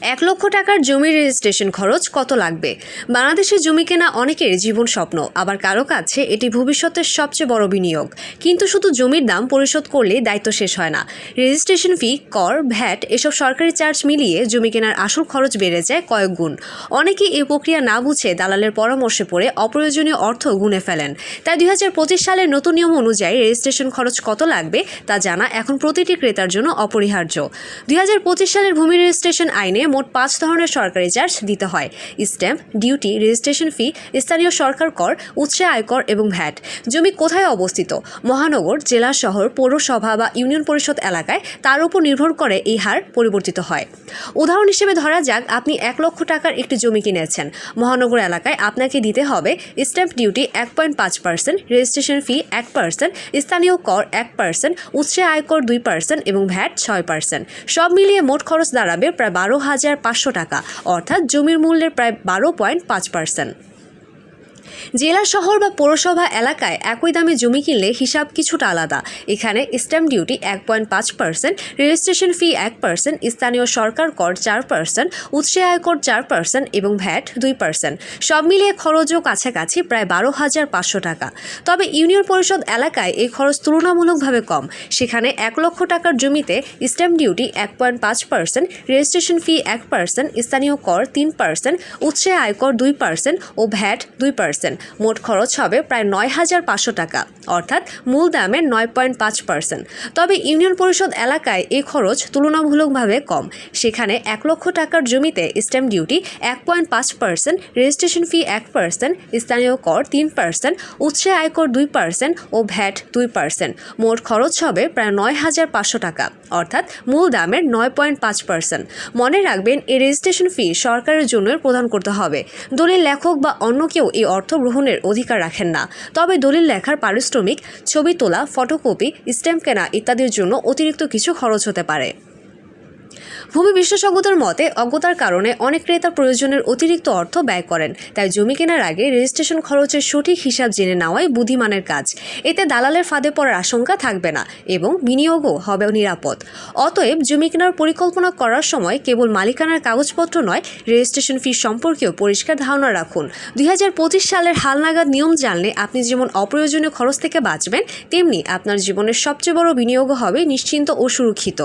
এক লক্ষ টাকার জমি রেজিস্ট্রেশন খরচ কত লাগবে? বাংলাদেশে জমি কেনা অনেকের জীবন স্বপ্ন, আবার কারও কাছে এটি ভবিষ্যতের সবচেয়ে বড় বিনিয়োগ। কিন্তু শুধু জমির দাম পরিশোধ করলে দায়িত্ব শেষ হয় না। রেজিস্ট্রেশন ফি, কর, ভ্যাট এসব সরকারি চার্জ মিলিয়ে জমি কেনার আসল খরচ বেড়ে যায় কয়েক গুণ। অনেকেই এই প্রক্রিয়া না বুঝে দালালের পরামর্শে পড়ে অপ্রয়োজনীয় অর্থ গুনে ফেলেন। তাই দুই হাজার পঁচিশ সালের নতুন নিয়ম অনুযায়ী রেজিস্ট্রেশন খরচ কত লাগবে তা জানা এখন প্রতিটি ক্রেতার জন্য অপরিহার্য। দুই হাজার পঁচিশ সালের ভূমি রেজিস্ট্রেশন আইনে মোট পাঁচ ধরনের সরকারি চার্জ দিতে হয়। স্ট্যাম্প, ডিউটি, রেজিস্ট্রেশন ফি, স্থানীয় সরকার কর, উৎসে আয়কর এবং ভ্যাট। জমি কোথায় অবস্থিত? মহানগর, জেলা, শহর, পৌরসভা বা ইউনিয়ন পরিষদ এলাকায় তার উপর নির্ভর করে এই হার পরিবর্তিত হয়। উদাহরণ হিসেবে ধরা যাক, আপনি এক লক্ষ টাকার একটি জমি কিনেছেন। মহানগর এলাকায় আপনাকে দিতে হবে স্ট্যাম্প ডিউটি এক পয়েন্ট পাঁচ পার্সেন্ট, রেজিস্ট্রেশন ফি এক পার্সেন্ট, স্থানীয় কর এক পার্সেন্ট, উৎসে আয়কর দুই পার্সেন্ট এবং ভ্যাট ছয় পার্সেন্ট। সব মিলিয়ে মোট খরচ দাঁড়াবে প্রায় বারো হাজার পাঁচশো টাকা অর্থাৎ জমির মূল্যের প্রায় বারো পয়েন্ট পাঁচ পার্সেন্ট। জেলা শহর বা পৌরসভা এলাকায় একই দামে জমি কিনলে হিসাব কিছুটা আলাদা। এখানে স্ট্যাম্প ডিউটি এক পয়েন্ট পাঁচ পার্সেন্ট, রেজিস্ট্রেশন ফি এক পার্সেন্ট, স্থানীয় সরকার কর চার পার্সেন্ট, উৎসে আয়কর চার পার্সেন্ট এবং ভ্যাট দুই পার্সেন্ট। সব মিলিয়ে খরচও কাছাকাছি প্রায় বারো হাজার পাঁচশো টাকা। তবে ইউনিয়ন পরিষদ এলাকায় এই খরচ তুলনামূলকভাবে কম। সেখানে এক লক্ষ টাকার জমিতে স্ট্যাম্প ডিউটি এক পয়েন্ট পাঁচ পার্সেন্ট, রেজিস্ট্রেশন ফি এক পার্সেন্ট, স্থানীয় কর তিন পার্সেন্ট, উৎসে আয়কর দুই পার্সেন্ট ও ভ্যাট দুই পার্সেন্ট। মোট খরচ হবে প্রায় নয় হাজার পাঁচশো টাকা, অর্থাৎ মূল দামের নয় পয়েন্ট পাঁচ পার্সেন্ট। তবে ইউনিয়ন পরিষদ এলাকায় এই খরচ তুলনামূলকভাবে কম। সেখানে এক লক্ষ টাকার জমিতে স্ট্যাম্প ডিউটি এক পয়েন্ট পাঁচ পার্সেন্ট, রেজিস্ট্রেশন ফি এক পার্সেন্ট, স্থানীয় কর তিন পার্সেন্ট, উৎসে আয়কর দুই পার্সেন্ট ও ভ্যাট দুই পার্সেন্ট। মোট খরচ হবে প্রায় নয় হাজার পাঁচশো টাকা, অর্থাৎ মূল দামের নয় পয়েন্ট পাঁচ পার্সেন্ট। মনে রাখবেন এই রেজিস্ট্রেশন ফি সরকারের জন্য প্রদান করতে হবে। দলিল লেখক বা অন্য কেউ এই অর্থ গ্রহণের অধিকার রাখেন না। তবে দলিল লেখার পারিশ্রমিক, ছবি তোলা, ফটোকপি, স্ট্যাম্প কেনা ইত্যাদির জন্য অতিরিক্ত কিছু খরচ হতে পারে। ভূমি বিশেষজ্ঞদের মতে, অজ্ঞতার কারণে অনেক ক্রেতা প্রয়োজনের অতিরিক্ত অর্থ ব্যয় করেন। তাই জমি কেনার আগে রেজিস্ট্রেশন খরচের সঠিক হিসাব জেনে নেওয়াই বুদ্ধিমানের কাজ। এতে দালালের ফাঁদে পড়ার আশঙ্কা থাকবে না এবং বিনিয়োগও হবে নিরাপদ। অতএব জমি কেনার পরিকল্পনা করার সময় কেবল মালিকানার কাগজপত্র নয়, রেজিস্ট্রেশন ফি সম্পর্কেও পরিষ্কার ধারণা রাখুন। দুই হাজার পঁচিশ সালের হালনাগাদ নিয়ম জানলে আপনি যেমন অপ্রয়োজনীয় খরচ থেকে বাঁচবেন, তেমনি আপনার জীবনের সবচেয়ে বড় বিনিয়োগও হবে নিশ্চিন্ত ও সুরক্ষিত।